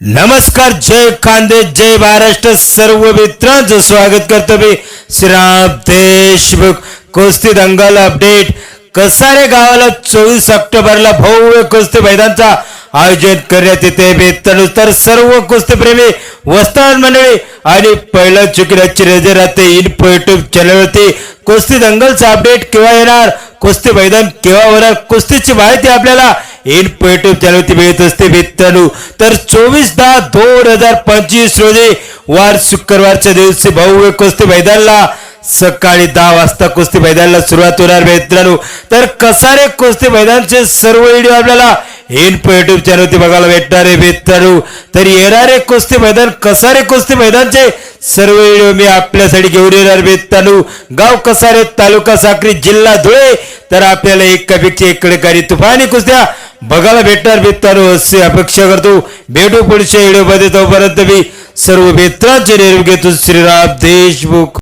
नमस्कार जय कांदे जय महाराष्ट्र सर्व मित्रांचं स्वागत करतो मी श्रीराम देशमुख. कुस्ती दंगल अपडेट. कसारे गावाला चोवीस ऑक्टोबरला भव्य कुस्ती मैदानचा आयोजन करण्यात येते. मित्रांनो तर सर्व कुस्तीप्रेमी वस्तान मंडळी आणि पहिला चुकीची नजर राहते इन युट्यूब चॅनलवरती कुस्ती दंगलचा अपडेट केव्हा येणार? कुस्ती मैदान केव्हा होणार? कुस्तीची माहिती आपल्याला इन युट्यूब चॅनलवरती मिळत असते तर चोवीस दहा दोन हजार पंचवीस रोजी वार शुक्रवारच्या दिवशी भव्य कुस्ती मैदानला सकाळी दहा वाजता कुस्ती मैदानाला सुरुवात होणार मित्रांनो तर कसारे कुस्ती मैदानचे सर्व व्हिडिओ आपल्याला इन युट्यूब चॅनलवरती बघायला भेटणार आहे मित्रांनो तर येणारे कुस्ती मैदान कसारे कुस्ती मैदानचे सर्व व्हिडिओ मी आपल्यासाठी घेऊन येणार मित्रांनो गाव कसारे तालुका साक्री जिल्हा धुळे तर आपल्याला एकापेक्षा इकडे तुफानी कुस्त्या बघायला भेटणार मित्रांनो असे अपेक्षा करतो भेटू पुढच्या व्हिडिओमध्ये तोपर्यंत मी सर्व मित्रांचे निरोप घेतो श्रीराम देशमुख